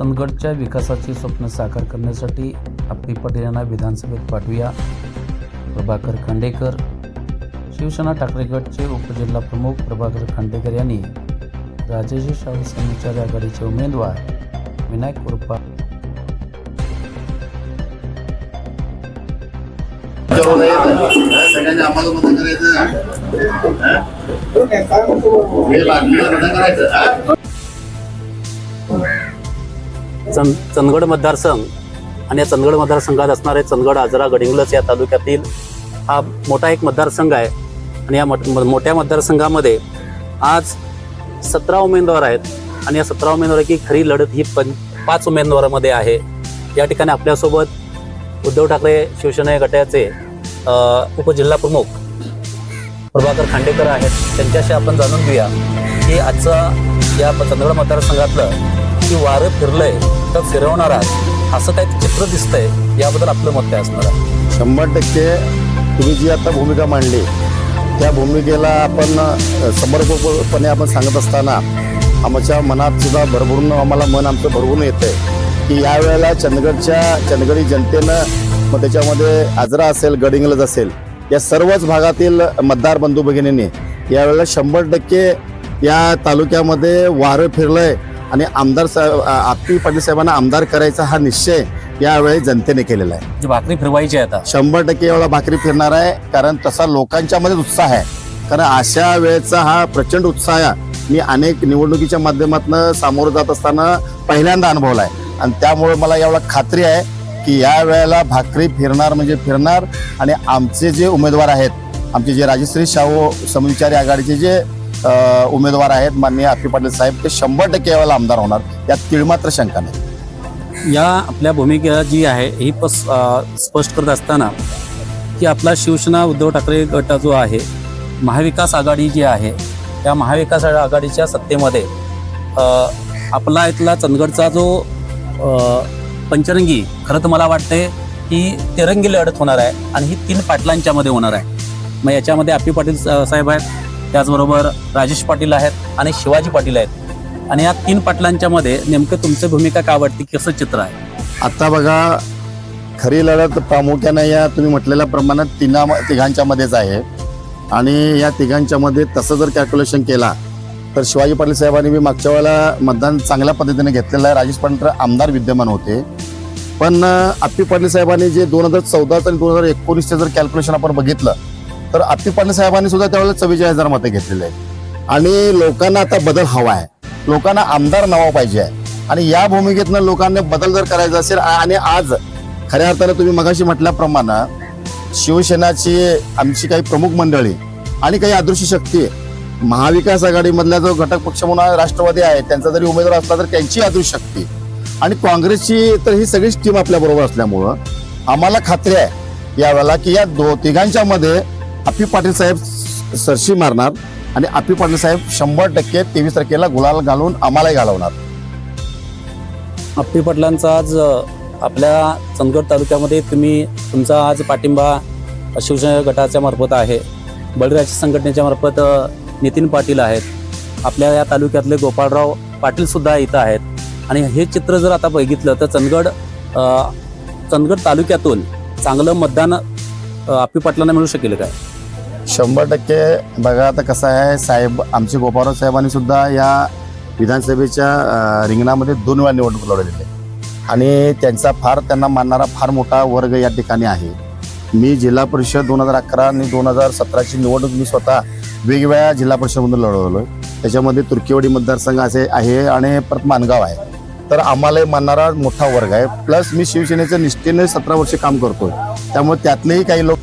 चंदगडच्या विकासाची स्वप्न साकार करण्यासाठी आपली पटेल यांना विधानसभेत पाठवूया. प्रभाकर खांडेकर शिवसेना ठाकरेगडचे उपजिल्हा प्रमुख प्रभाकर खांडेकर यांनी राजेश शाहू समविचार आघाडीचे उमेदवार विनायक कुरपा सगळ्यांनी आम्हाला मदत करायचं चंद चंदगड मतदारसंघ आणि या चंदगड मतदारसंघात असणारे चंदगड आजरा गडिंग्लज या तालुक्यातील हा मोठा एक मतदारसंघ आहे. आणि या मत म- मोठ्या मतदारसंघामध्ये आज सतरा उमेदवार आहेत. आणि या सतरा उमेदवाराची खरी लढत ही पं पाच उमेदवारामध्ये आहे. या ठिकाणी आपल्यासोबत उद्धव ठाकरे शिवसेना गटाचे उपजिल्हाप्रमुख उपजिल्हा प्रमुख प्रभाकर खांडेकर आहेत. त्यांच्याशी आपण जाणून घेऊया की आजचा या चंदगड मतदारसंघातलं की वारं फिरलंय तर फिरवणार आहात असं काही चित्र दिसतंय याबद्दल आपलं मत काय असणार आहे? शंभर टक्के तुम्ही जी आता भूमिका मांडली त्या भूमिकेला आपण समर्पकपणे आपण सांगत असताना आमच्या मनात सुद्धा भरभरून आम्हाला मन आमचं भरभरून येतंय की यावेळेला चंदगडच्या चंदगडी जनतेनं मग त्याच्यामध्ये आजरा असेल गडिंगलज असेल या सर्वच भागातील मतदार बंधू भगिनींनी यावेळेला शंभर टक्के या तालुक्यामध्ये वारं फिरलंय आणि आमदार साहेब आ- आप्पी पाटील साहेबांना आमदार करायचा हा निश्चय यावेळी जनतेने केलेला आहे. जी भाकरी फिरवायची आहे आता. शंभर टक्के एवढा भाकरी फिरणार आहे कारण तसा लोकांच्या मध्ये उत्साह आहे. कारण अशा वेळेचा हा प्रचंड उत्साह. मी अनेक निवडणुकीच्या माध्यमातून सामोरं जात असताना पहिल्यांदा अनुभवला आहे. आणि त्यामुळे मला एवढा खात्री आहे की या वेळेला भाकरी फिरणार म्हणजे फिरणार. आणि आमचे जे उमेदवार आहेत आमचे जे राजश्री शाहू समविचारी आघाडीचे जे उमेदवार आहेत माननीय आप्पी पाटील साहेब. ते शंभर टक्के यावेळेला आमदार होणार. यात तिळमात्र शंका नाही. या आपल्या भूमिका जी आहे ही पस स्पष्ट करत असताना की आपला शिवसेना उद्धव ठाकरे गट जो आहे महाविकास आघाडी जी आहे त्या महाविकास आघाडीच्या सत्तेमध्ये आपला इथला चंदगडचा जो पंचरंगी खरं तर मला वाटते की तिरंगी लढत होणार आहे आणि ही तीन पाटलांच्यामध्ये होणार आहे. मग याच्यामध्ये आप्पी पाटील साहेब आहेत. त्याचबरोबर राजेश पाटील आहेत आणि शिवाजी पाटील आहेत. आणि या तीन पाटलांच्या मध्ये नेमकं तुमची भूमिका काय वाटते? कसं चित्र आहे? आता बघा खरी लढत प्रामुख्याने या तुम्ही म्हटलेल्या प्रमाणात तिना तिघांच्या मध्येच आहे. आणि या तिघांच्या मध्ये तसं जर कॅल्क्युलेशन केला तर शिवाजी पाटील साहेबांनी मी मागच्या वेळेला मतदान चांगल्या पद्धतीने घेतलेलं आहे. राजेश पाटील आमदार विद्यमान होते. पण आप्पी पाटील साहेबांनी जे दोन हजार चौदाचं आणि दोन हजार एकोणीसचं जर कॅल्क्युलेशन आपण बघितलं तर आप्पी पाटील साहेबांनी सुद्धा त्यावेळेला चव्वेचाळीस हजार मतं घेतलेले आहेत. आणि लोकांना आता बदल हवा आहे. लोकांना आमदार नवा पाहिजे आहे. आणि या भूमिकेतनं लोकांना बदल जर करायचा असेल आणि आज खऱ्या अर्थानं तुम्ही मगाशी म्हटल्याप्रमाणे शिवसेनाची आमची काही प्रमुख मंडळी आणि काही अदृश्य शक्ती महाविकास आघाडीमधला जो घटक पक्ष म्हणून राष्ट्रवादी आहे त्यांचा जरी उमेदवार असला तर त्यांची अदृश्य शक्ती. आणि काँग्रेसची तर ही सगळीच टीम आपल्याबरोबर असल्यामुळं आम्हाला खात्री आहे यावेळेला की या दो तिघांच्या मध्ये आपी पाटील साहेब सरशी मारणार आणि आपी पाटील साहेब शंभर टक्के तेवीस तारखेला गुलाल घालून आम्हालाही घालवणार. आपी पाटलांचा आज आपल्या चंदगड तालुक्यामध्ये तुम्ही तुमचा आज पाठिंबा शिवसेना गटाच्या मार्फत आहे. बळीराजा संघटनेच्या मार्फत नितीन पाटील आहेत. आपल्या या तालुक्यातले गोपाळराव पाटीलसुद्धा इथं आहेत. आणि हे चित्र जर आता बघितलं तर चंदगड चंदगड तालुक्यातून चांगलं मतदान आपी पाटलांना मिळू शकेल काय? शंभर टक्के बघा आता कसं आहे साहेब आमचे गोपाळराव साहेबांनी सुद्धा या विधानसभेच्या रिंगणामध्ये दोन वेळा निवडणूक लढवलेली आहे. आणि त्यांचा फार त्यांना मानणारा फार मोठा वर्ग या ठिकाणी आहे. मी जिल्हा परिषद दोन हजार अकरा आणि दोन हजार सतराची निवडणूक मी स्वतः वेगवेगळ्या जिल्हा परिषदमधून लढवलो त्याच्यामध्ये तुर्कीवाडी मतदारसंघ असे आहे आणि परत मानगाव आहे. तर आम्हालाही मानणारा मोठा वर्ग आहे. प्लस मी शिवसेनेच्या निष्ठेने सतरा वर्ष काम करतोय. त्यामुळे त्यातलेही काही लोक